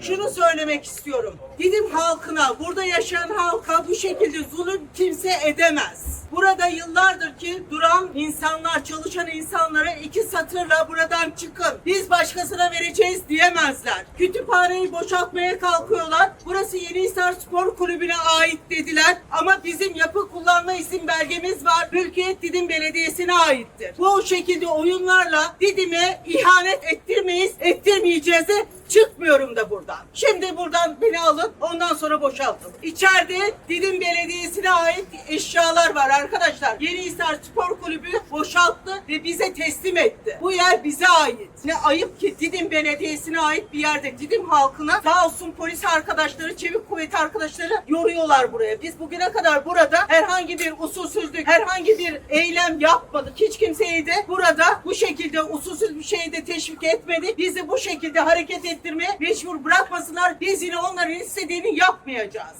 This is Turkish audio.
Şunu söylemek istiyorum. Didim halkına, burada yaşayan halka bu şekilde zulüm kimse edemez. Burada yıllardır ki duran insanlar, çalışan insanlara iki satırla buradan çıkın. Biz başkasına vereceğiz diyemezler. Kütüphaneyi boşaltmaya kalkıyorlar. Burası Yenihisar Spor Kulübü'ne ait dediler. Ama bizim yapı kullanma izin belgemiz var. Mülkiyet Didim Belediyesi'ne aittir. Bu şekilde oyunlarla Didim'e ihanet ettirmeyiz, ettirmeyeceğiz de çıkmıyorum da buradan. Şimdi buradan beni alın ondan sonra boşaltın. İçeride Didim Belediyesi'ne ait eşyalar var arkadaşlar. Yenihisar Spor Kulübü boşalttı ve bize teslim etti. Bu yer bize ait. Ne ayıp ki Didim Belediyesi'ne ait bir yerde Didim halkına sağ olsun polis arkadaşları, çevik kuvvet arkadaşları yoruyorlar buraya. Biz bugüne kadar burada herhangi bir usulsüzlük, herhangi bir eylem yapmadık. Hiç kimseyi de burada bu şekilde usulsüz bir şeyde teşvik etmedik. Bizi bu şekilde hareket ettirmeye mecbur bırakmasınlar. Biz yine onların istediğini yapmayacağız.